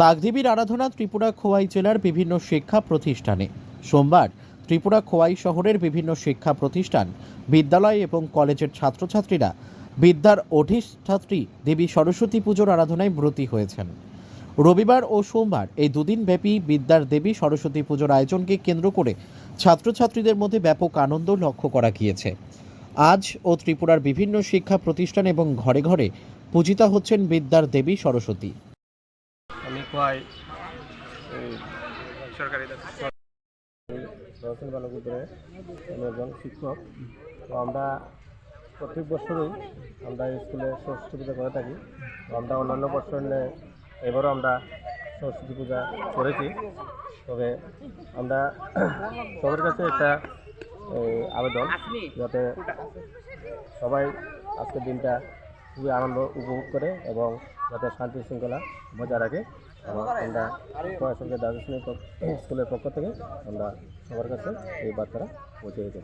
বাগদেবীর আরাধনা ত্রিপুরা খোয়াই জেলার বিভিন্ন শিক্ষা প্রতিষ্ঠানে। সোমবার ত্রিপুরা খোয়াই শহরের বিভিন্ন শিক্ষা প্রতিষ্ঠান, বিদ্যালয় এবং কলেজের ছাত্রছাত্রীরা বিদ্যার অধিষ্ঠাত্রী দেবী সরস্বতী পুজোর আরাধনায় ব্রতী হয়েছেন। রবিবার ও সোমবার এই দুদিন ব্যাপী বিদ্যার দেবী সরস্বতী পুজোর আয়োজনকে কেন্দ্র করে ছাত্রছাত্রীদের মধ্যে ব্যাপক আনন্দ লক্ষ্য করা গিয়েছে। আজ ও ত্রিপুরার বিভিন্ন শিক্ষা প্রতিষ্ঠান এবং ঘরে ঘরে পূজিতা হচ্ছেন বিদ্যার দেবী সরস্বতী। আমি কয় সরকারি রতন বালকুদ্রে আমি একজন শিক্ষক। তো আমরা প্রত্যেক বছরই আমরা স্কুলে সরস্বতী পূজা করে থাকি। আমরা অন্যান্য বছর এবারও আমরা সরস্বতী পূজা করেছি। তবে আমরা সবার কাছে একটা আবেদন যাতে সবাই আজকের দিনটা খুবই আনন্দ উপভোগ করে এবং যাতে শান্তি শৃঙ্খলা বজায় রাখে এবং আমরা সঙ্গে দ্বাদশ স্কুলের পক্ষ থেকে আমরা সবার কাছে এই বার্তাটা পৌঁছে দিতে